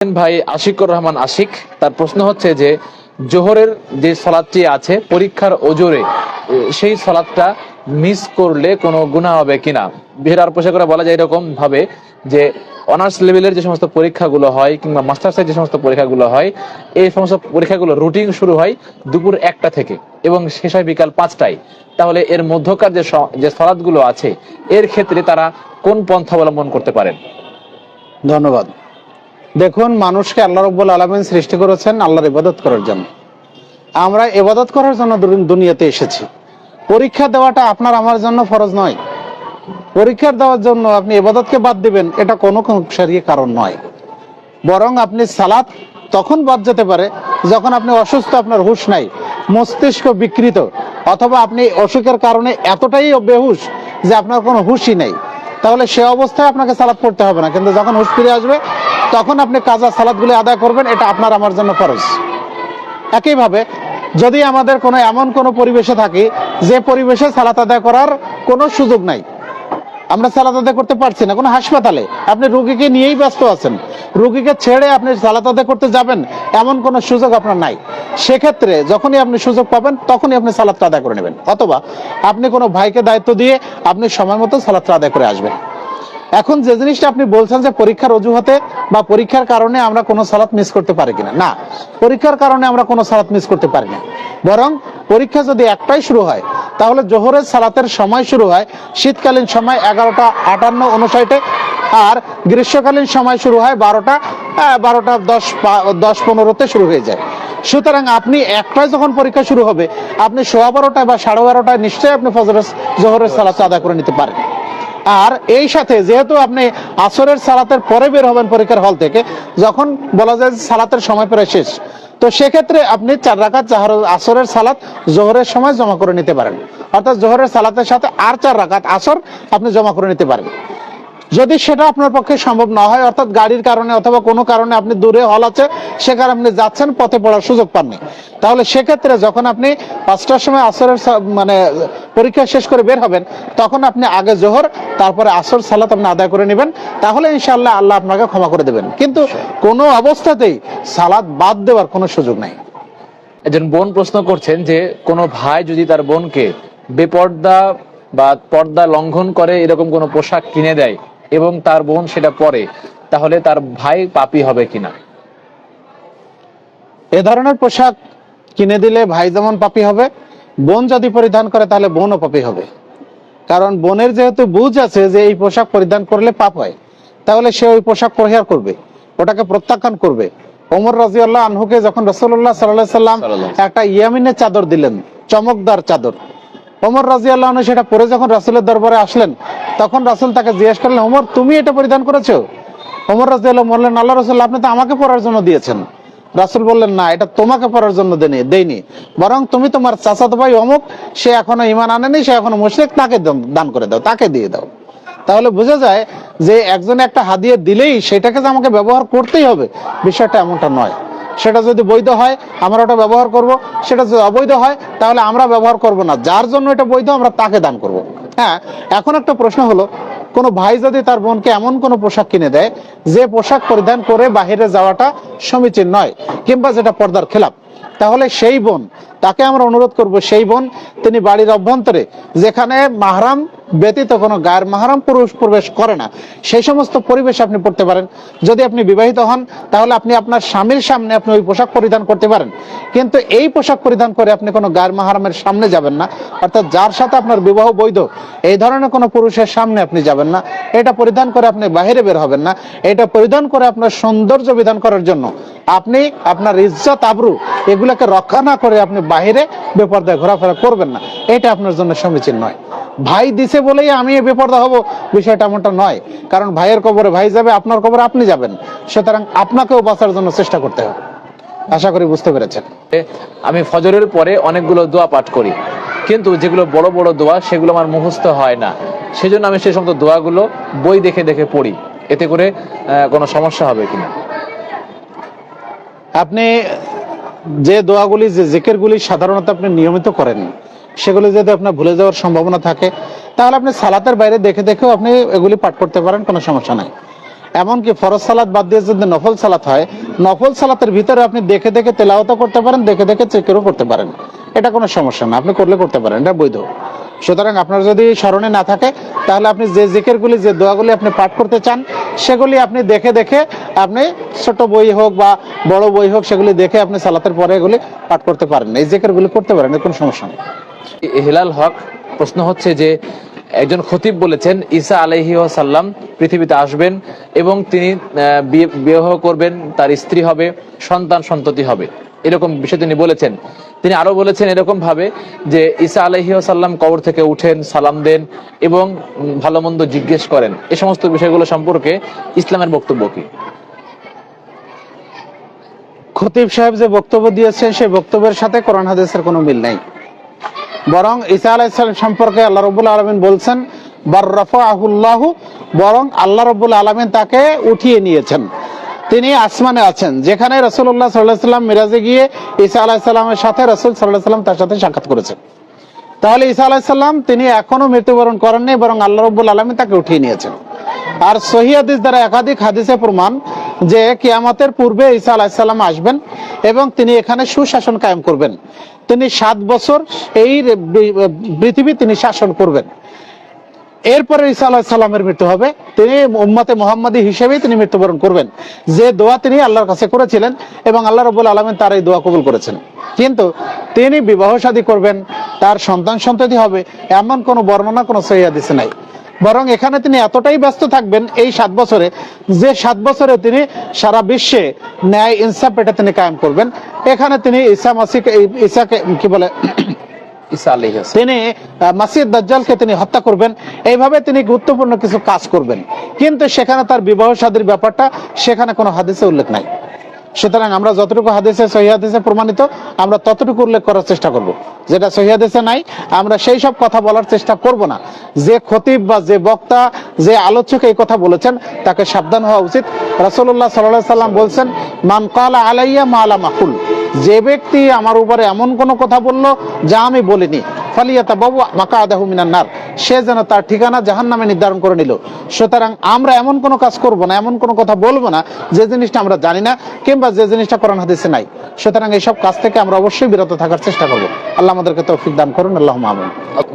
ভাই আশিকুর রহমান আশিক, তার প্রশ্ন হচ্ছে যে, জোহরের যে সলাদটি আছে, পরীক্ষার ওজোরে সেই সলাদটা মিস করলে কোনো গুণা হবে কিনা? বিহার পোশাক করে বলা যায় এরকম ভাবে যে অনার্স লেভেলের যে সমস্ত পরীক্ষাগুলো হয়, কিংবা মাস্টার্সের যে সমস্ত পরীক্ষাগুলো হয়, এই সমস্ত পরীক্ষাগুলো রুটিন শুরু হয় দুপুর একটা থেকে এবং শেষ হয় বিকাল পাঁচটায়। তাহলে এর মধ্যকার যে যে সলাদগুলো আছে, এর ক্ষেত্রে তারা কোন পন্থা অবলম্বন করতে পারেন? ধন্যবাদ। দেখুন, মানুষকে আল্লাহ রব্বুল আলমিন সৃষ্টি করেছেন আল্লাহর ইবাদত করার জন্য। আমরা ইবাদত করার জন্য দুনিয়াতে এসেছি। পরীক্ষা দেওয়াটা আপনার আমার জন্য ফরজ নয়। পরীক্ষা দেওয়ার জন্য আপনি ইবাদতকে বাদ দিবেন, এটা কোনো সারিয়ে কারণ নয়। বরং আপনি সালাত তখন বাদ যেতে পারে, যখন আপনি অসুস্থ, আপনার হুঁশ নাই, মস্তিষ্ক বিকৃত, অথবা আপনি অসুখের কারণে এতটাই বেহুশ যে আপনার কোনো হুঁশই নেই। তাহলে সে অবস্থায় আপনাকে সালাদ পড়তে হবে না। কিন্তু যখন হুশ ফিরে আসবে, তখন আপনি কাজা সালাদগুলি আদায় করবেন, এটা আপনার আমার জন্য ফরজ। একইভাবে, যদি আমাদের কোনো এমন কোনো পরিবেশে থাকি, যে পরিবেশে সালাত আদায় করার কোনো সুযোগ নাই আমরা সালাত আদায় করতে পারছি না, কোনো হাসপাতালে। আপনি রুগীকে নিয়েই ব্যস্ত আছেন। রুগীকে ছেড়ে আপনি সালাত আদায় করতে যাবেন, এমন কোনো সুযোগ আপনার নাই। সেক্ষেত্রে যখনই আপনি সুযোগ পাবেন, তখনই আপনি সালাতটা আদায় করে নেবেন। অথবা আপনি কোনো ভাইকে দায়িত্ব দিয়ে আপনি সময় মতো সালাতটা আদায় করে আসবেন। এখন যে জিনিসটা আপনি বলছেন যে পরীক্ষার অজুহাতে বা পরীক্ষার কারণে আমরা কোনো সালাত মিস করতে পারি কিনা, না। পরীক্ষার কারণে আমরা কোনো সালাত মিস করতে পারি না। বরং পরীক্ষা যদি একটাই শুরু হয় তাহলে জোহরের সালাতের সময় শুরু হয়, শীতকালীন সময় এগারোটা আটান্ন উনষাটে, আর গ্রীষ্মকালীন সময় শুরু হয় বারোটা বারোটা দশ দশ পনেরোতে শুরু হয়ে যায়। সুতরাং আপনি একটায় যখন পরীক্ষা শুরু হবে, আপনি সোয়া বারোটায় বা সাড়ে বারোটায় নিশ্চয়ই আপনি ফজরের জোহরের সালাত আদায় করে নিতে পারেন। আর এই সাথে যেহেতু আপনি আসরের সালাতের পরে বের হবেন পরীক্ষার হল থেকে, যখন বলা যায় সালাতের সময় প্রায় শেষ তো সেক্ষেত্রে আপনি চার রাখাত জাহর আসরের সালাত জোহরের সময় জমা করে নিতে পারেন। অর্থাৎ জোহরের সালাতের সাথে আর চার রাখাত আসর আপনি জমা করে নিতে পারেন যদি সেটা আপনার পক্ষে সম্ভব না হয়, অর্থাৎ গাড়ির কারণে অথবা কোনো কারণে আপনি দূরে হল আছে, সেখানে আপনি যাচ্ছেন, পথে পড়ার সুযোগ পাননি। তাহলে সেক্ষেত্রে যখন আপনি পাঁচটার সময় আসরের মানে পরীক্ষা শেষ করে বের হবেন, তখন আপনি আগে জোহর, তারপরে আসর সালাত আপনি আদায় করে নেবেন। তাহলে ইনশাআল্লাহ আল্লাহ আপনাকে ক্ষমা করে দেবেন। কিন্তু কোনো অবস্থাতেই সালাদ বাদ দেওয়ার কোনো সুযোগ নাই। একজন বোন প্রশ্ন করছেন যে, কোনো ভাই যদি তার বোনকে বেপর্দা বা পর্দা লঙ্ঘন করে, এরকম কোনো পোশাক কিনে দেয় এবং তার বোন সেটা পরে তাহলে তার ভাই পাপি হবে কিনা? এ ধরনের পোশাক কিনে দিলে ভাই যেমন পাপি হবে বোন যদি পরিধান করে তাহলে বোনও পাপি হবে। কারণ বোনের যেহেতু বুঝ আছে যে এই পোশাক পরিধান করলে পাপ হয় তাহলে সে ওই পোশাক পরিহার করবে ওটাকে প্রত্যাখ্যান করবে। ওমর রাজিউল্লাহ আনহুকে যখন রসুল্লাহ সাল্লাহ সাল্লাম একটা ইয়ামিনের চাদর দিলেন চমকদার চাদর। ওমর রাজিউল্লাহ আনহু সেটা পরে যখন রাসুলের দরবারে আসলেন, তখন রাসুল তাকে জিজ্ঞেস করলেন, ওমর, তুমি এটা পরিধান করেছ? ওমর রাজিউল্লাহ বললেন, আল্লাহ রসুল্লাহ আপনি তো আমাকে পরার জন্য দিয়েছেন। রাসুল বললেন, না, এটা তোমাকে পড়ার জন্য দেনি দেয়নি বরং তুমি তোমার চাচাতো ভাই অমুক, সে এখনও ইমান আনেনি, সে এখনও মুশরিক, তাকে দান করে দাও, তাকে দিয়ে দাও। তাহলে বোঝা যায় যে একজনে একটা হাদিয়ে দিলেই সেটাকে যে আমাকে ব্যবহার করতেই হবে, বিষয়টা এমনটা নয়। সেটা যদি বৈধ হয়, আমরা ওটা ব্যবহার করব। সেটা যদি অবৈধ হয়, তাহলে আমরা ব্যবহার করব না। যার জন্য এটা বৈধ, আমরা তাকে দান করব। হ্যাঁ এখন একটা প্রশ্ন হলো, কোনো ভাই যদি তার বোনকে এমন কোনো পোশাক কিনে দেয়, যে পোশাক পরিধান করে বাহিরে যাওয়াটা সমীচীন নয়, কিংবা যেটা পর্দার খেলাপ। তাহলে সেই বোন, তাকে আমরা অনুরোধ করব, সেই বোন তিনি বাড়ির অভ্যন্তরে, যেখানে মাহারাম ব্যতীত কোনো গায়ের মাহারাম পুরুষ প্রবেশ করে না। সেই সমস্ত পরিবেশ আপনি পড়তে পারেন। যদি আপনি বিবাহিত হন, তাহলে আপনি আপনার স্বামীর সামনে আপনি ওই পোশাক পরিধান করতে পারেন। কিন্তু এই পোশাক পরিধান করে আপনি কোনো গায়ের মাহারামের সামনে যাবেন না। অর্থাৎ যার সাথে আপনার বিবাহ বৈধ, এই ধরনের কোনো পুরুষের সামনে আপনি যাবেন না। এটা পরিধান করে আপনি বাইরে বের হবেন না। এটা পরিধান করে আপনার সৌন্দর্য বিধান করার জন্য। আপনি আপনার ইজ্জত, আবরু এগুলোকে রক্ষা না করে আপনি বাইরে বেপর্দায় ঘোরাফেরা করবেন না। এটা আপনার জন্য সমীচীন নয়। ভাই দিছে বলেই আমি বেপর্দা হব, বিষয়টা এমনটা নয়। কারণ ভাইয়ের কবরে ভাই যাবে, আপনার কবরে আপনি যাবেন। সুতরাং আপনাকেও বাঁচার জন্য চেষ্টা করতে হবে। আশা করি বুঝতে পেরেছেন। আমি ফজরের পরে অনেকগুলো দোয়া পাঠ করি। কিন্তু যেগুলো বড় বড় দোয়া, সেগুলো আমার মুখস্থ হয় না। সেজন্য আমি সেই সমস্ত দোয়াগুলো বই দেখে দেখে পড়ি। এতে করে কোনো সমস্যা হবে কিনা? আপনি যে দোয়াগুলি, যে জিকিরগুলি সাধারণত আপনি নিয়মিত করেন, সেগুলি যদি আপনার ভুলে যাওয়ার সম্ভাবনা থাকে, তাহলে আপনি সালাতের বাইরে দেখে দেখেও আপনি এগুলি পাঠ করতে পারেন, কোনো সমস্যা নাই। এমনকি ফরজ সালাত বাদ দিয়ে যদি নফল সালাত হয়, নফল সালাতের ভিতরে আপনি দেখে দেখে তেলাওয়াতও করতে পারেন, দেখে দেখে চেকেরও করতে পারেন। এটা কোনো সমস্যা না, আপনি করলে করতে পারেন, এটা বৈধ। সুতরাং আপনার যদি স্মরণে না থাকে, তাহলে আপনি যে জিকেরগুলি, যে দোয়াগুলি আপনি পাঠ করতে চান, সেগুলি আপনি দেখে দেখে আপনি ছোট বই হোক বা বড় বই হোক, সেগুলি দেখে আপনি সালাতের পরে এগুলি পাঠ করতে পারেন। এই জিকেরগুলি করতে পারেন কোনো সমস্যা নেই। হেলাল হক, প্রশ্ন হচ্ছে যে, একজন খতিব বলেছেন, ঈসা আলহি সাল্লাম পৃথিবীতে আসবেন এবং তিনি বিবাহ করবেন, তার স্ত্রী হবে, সন্তান সন্ততি হবে। এরকম বিষয় তিনি বলেছেন। তিনি আরও বলেছেন এরকম ভাবে যে ঈসা আলহি সাল্লাম কবর থেকে উঠেন, সালাম দেন এবং ভালো মন্দ জিজ্ঞেস করেন। এই সমস্ত বিষয়গুলো সম্পর্কে ইসলামের বক্তব্য কি? খতিব সাহেব যে বক্তব্য দিয়েছেন, সেই বক্তব্যের সাথে কোরআন হাদিসের কোনো মিল নেই। বরং ঈসা আলাইসালাম সম্পর্কে আল্লাহ রবুল আলমিন বলছেন বার্রাফা আহুল্লাহ বরং আল্লাহ রবুল আলমিন তাকে উঠিয়ে নিয়েছেন। তিনি আসমানে আছেন। যেখানে রসুল্লাহ সাল্লাহ সাল্লাম মিরাজে গিয়ে ঈসা আলাহিসাল্লামের সাথে রসুল সাল্লাহ সাল্লাম তার সাথে সাক্ষাৎ করেছেন। তাহলে ঈসা আলাহিসাল্লাম তিনি এখনও মৃত্যুবরণ করেননি, বরং আল্লাহ রব্বুল আলমী তাকে উঠিয়ে নিয়েছেন। আর সহি হাদিস দ্বারা একাধিক হাদিসে প্রমাণ যে কিয়ামতের পূর্বে ঈসা আলাহিসাল্লাম আসবেন এবং তিনি এখানে সুশাসন কায়েম করবেন। তিনি সাত বছর এই পৃথিবী তিনি শাসন করবেন। এরপরে ঈসা আলাহ সাল্লামের মৃত্যু হবে। তিনি উম্মতে মোহাম্মদী হিসেবেই তিনি মৃত্যুবরণ করবেন। যে দোয়া তিনি আল্লাহর কাছে করেছিলেন এবং আল্লাহ রবুল আলমেন তার এই দোয়া কবুল করেছেন। কিন্তু তিনি বিবাহ শাদী করবেন, তার সন্তান সন্ততি হবে, এমন কোনো বর্ণনা, কোনো সহিদিসে নাই। বরং এখানে তিনি এতটাই ব্যস্ত থাকবেন এই সাত বছরে, যে সাত বছরে তিনি সারা বিশ্বে ন্যায় ইনসাফ এটা তিনি কায়েম করবেন। এখানে তিনি ঈসা মাসিকে ঈসাকে, কি বলে তিনি মাসিদ দাজ্জালকে তিনি হত্যা করবেন। এইভাবে তিনি গুরুত্বপূর্ণ কিছু কাজ করবেন। কিন্তু সেখানে তার বিবাহ শাদীর ব্যাপারটা, সেখানে কোনো হাদিসে উল্লেখ নাই। সুতরাং আমরা যতটুকু হাদিসে, সহি হাদিসে প্রমাণিত, আমরা ততটুকু উল্লেখ করার চেষ্টা করব। যেটা সহি হাদিসে নাই, আমরা সেই সব কথা বলার চেষ্টা করব না। যে খতিব বা যে বক্তা, যে আলোচক এই কথা বলেছেন, তাকে সাবধান হওয়া উচিত। রাসূলুল্লাহ আলাইহি সাল্লাম বলছেন, মান কালা আলাইয়া মালা মাহুল যে ব্যক্তি আমার উপরে এমন কোনো কথা বলল যা আমি বলিনি ফালিয়াতা বাবু মাকা আদাহু মিনান নার, সে যেন তার ঠিকানা জাহান নামে নির্ধারণ করে নিল। সুতরাং আমরা এমন কোনো কাজ করব না, এমন কোনো কথা বলব না যে জিনিসটা আমরা জানি না কিংবা যে জিনিসটা কোরআন হাদিসে নাই। সুতরাং এইসব কাজ থেকে আমরা অবশ্যই বিরত থাকার চেষ্টা করব। আল্লাহ আমাদেরকে তৌফিক দান করুন আল্লাহ আমিন।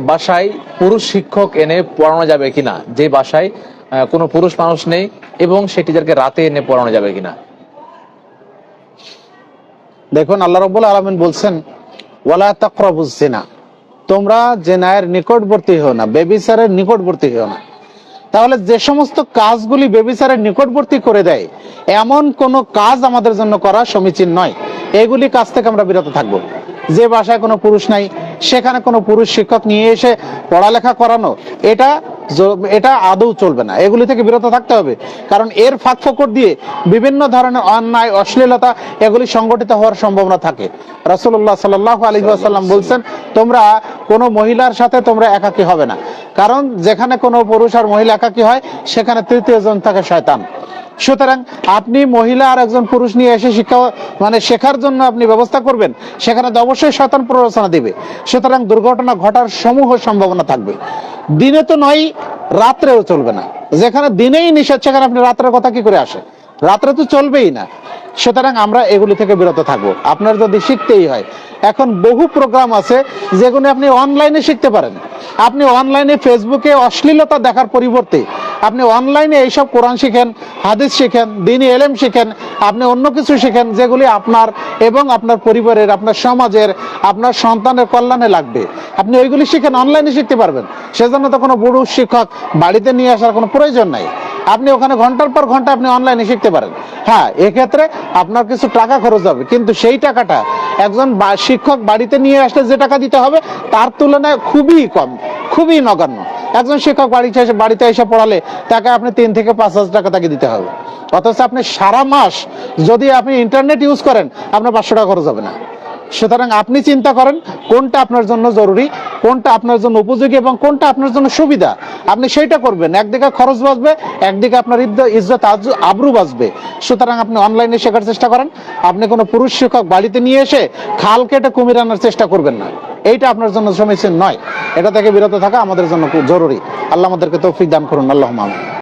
বাসায় পুরুষ শিক্ষক এনে পড়ানো যাবে কিনা? যে বাসায় কোনো পুরুষ মানুষ নেই এবং সেই টিচারকে রাতে এনে পড়ানো যাবে কিনা? দেখুন আল্লাহ রব্বুল আলমিন বলছেন, ওয়ালা তাকরাবুজ জিনা তোমরা জেনায়ের নিকটবর্তী হও না, বেবিচারের নিকটবর্তী হও না। তাহলে যে সমস্ত কাজগুলি বেবিচারের নিকটবর্তী করে দেয়, এমন কোন কাজ আমাদের জন্য করা সমীচীন নয়। এগুলি কাজ থেকে আমরা বিরত থাকব। যে বাসায় কোনো পুরুষ নাই, সেখানে কোনো পুরুষ শিক্ষক নিয়ে এসে পড়ালেখা করানো, এটা এটা আদৌ চলবে না। এগুলি থেকে বিরত থাকতে হবে। কারণ এর ফাঁক ফকর দিয়ে বিভিন্ন ধরনের অন্যায় অশ্লীলতা এগুলি সংগঠিত হওয়ার সম্ভাবনা থাকে। রসুল্লাহ সাল্লাহ আলাইহি ওয়াসাল্লাম বলছেন তোমরা কোনো মহিলার সাথে তোমরা একাকি হবে না। কারণ যেখানে কোনো পুরুষ আর মহিলা একাকি হয় সেখানে তৃতীয় জন থাকে শয়তান। সুতরাং আপনি মহিলা আর একজন পুরুষ নিয়ে এসে শিক্ষা মানে শেখার জন্য আপনি ব্যবস্থা করবেন, সেখানে তো অবশ্যই শতান প্ররোচনা দিবে। সুতরাং দুর্ঘটনা ঘটার সমূহ সম্ভাবনা থাকবে। দিনে তো নয়, রাত্রেও চলবে না। যেখানে দিনেই নিষেধ, সেখানে আপনি রাত্রের কথা কি করে আসে? রাত্রে তো চলবেই না। সুতরাং আমরা এগুলি থেকে বিরত থাকব। আপনার যদি শিখতেই হয়, এখন বহু প্রোগ্রাম আছে যেগুলো আপনি অনলাইনে শিখতে পারেন। আপনি অনলাইনে ফেসবুকে অশ্লীলতা দেখার পরিবর্তে আপনি অনলাইনে এইসব কোরআন শিখেন, হাদিস শিখেন, দিনী এলেম শিখেন, আপনি অন্য কিছু শিখেন যেগুলি আপনার এবং আপনার পরিবারের, আপনার সমাজের, আপনার সন্তানের কল্যাণে লাগবে। আপনি ওইগুলি শিখেন অনলাইনে শিখতে পারবেন। সেজন্য তো কোনো বুড়ো শিক্ষক বাড়িতে নিয়ে আসার কোনো প্রয়োজন নাই। আপনি ওখানে ঘণ্টার পর ঘণ্টা আপনি অনলাইনে শিখতে পারেন। হ্যাঁ এক্ষেত্রে আপনার কিছু টাকা খরচ হবে। কিন্তু সেই টাকাটা একজন শিক্ষক বাড়িতে নিয়ে আসলে যে টাকা দিতে হবে, তার তুলনায় খুবই কম, খুবই নগণ্য। একজন শিক্ষক বাড়িতে এসে বাড়িতে এসে পড়ালে তাকে আপনি তিন থেকে পাঁচ হাজার টাকা তাকে দিতে হবে। অথচ আপনি সারা মাস যদি আপনি ইন্টারনেট ইউজ করেন, আপনার পাঁচশো টাকা খরচ হবে না। সুতরাং আপনি চিন্তা করেন কোনটা আপনার জন্য জরুরি, কোনটা আপনার জন্য উপযোগী এবং কোনটা আপনার জন্য সুবিধা। আপনি সেইটা করবেন। একদিকে খরচ বাঁচবে, একদিকে আপনার ইজ্জত আবরু বাঁচবে। সুতরাং আপনি অনলাইনে শেখার চেষ্টা করেন। আপনি কোনো পুরুষ শিক্ষক বাড়িতে নিয়ে এসে খাল কেটে কুমির আনার চেষ্টা করবেন না। এইটা আপনার জন্য সমীচীন নয়। এটা থেকে বিরত থাকা আমাদের জন্য খুব জরুরি। আল্লাহ আমাদেরকে তৌফিক দান করুন। আল্লাহ মামুন